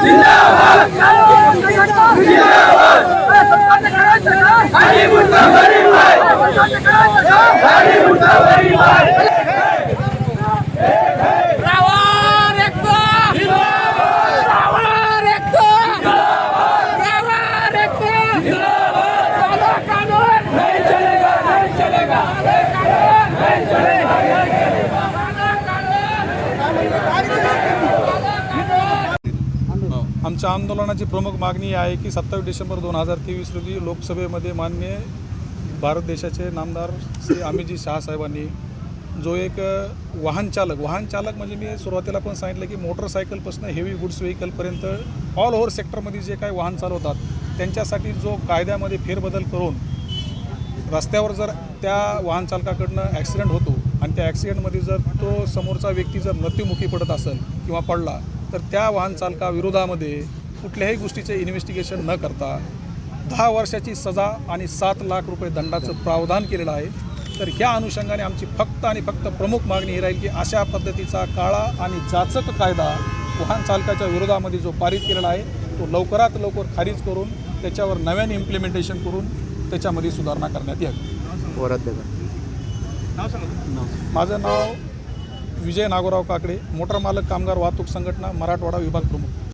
जिंदाबाद जिंदाबाद अली मुस्तफा आमच्या आंदोलनाची प्रमुख मागणी आहे की सत्तावीस डिसेंबर दोन हजार तेवीस रोजी लोकसभेमध्ये मान्य भारत देशाचे नामदार श्री अमितजी शहासाहेबांनी जो एक वाहन चालक वाहन चालक म्हणजे मी सुरुवातीला पण सांगितलं की मोटरसायकलपासून हेवी गुड्स व्हेकलपर्यंत ऑल ओव्हर सेक्टरमध्ये जे काही वाहन चालवतात त्यांच्यासाठी जो कायद्यामध्ये फेरबदल करून रस्त्यावर जर त्या वाहन चालकाकडनं ॲक्सिडेंट होतो आणि त्या ॲक्सिडेंटमध्ये जर तो समोरचा व्यक्ती जर मृत्युमुखी पडत असेल किंवा पडला तर त्या वाहन चालकाविरोधामध्ये कुठल्याही गोष्टीचे इन्व्हेस्टिगेशन न करता दहा वर्षाची सजा आणि सात लाख रुपये दंडाचं प्रावधान केलेलं आहे. तर ह्या अनुषंगाने आमची फक्त आणि फक्त प्रमुख मागणी ही राहील की अशा पद्धतीचा काळा आणि जाचक कायदा वाहन चालकाच्या विरोधामध्ये जो पारित केलेला आहे तो लवकरात लवकर खारिज करून त्याच्यावर नव्याने इम्प्लिमेंटेशन करून त्याच्यामध्ये सुधारणा करण्यात यावी. देता माझं नाव विजय नागोराव काकडे मोटर मालक कामगार वाहतूक संघटना मराठवाडा विभाग प्रमुख.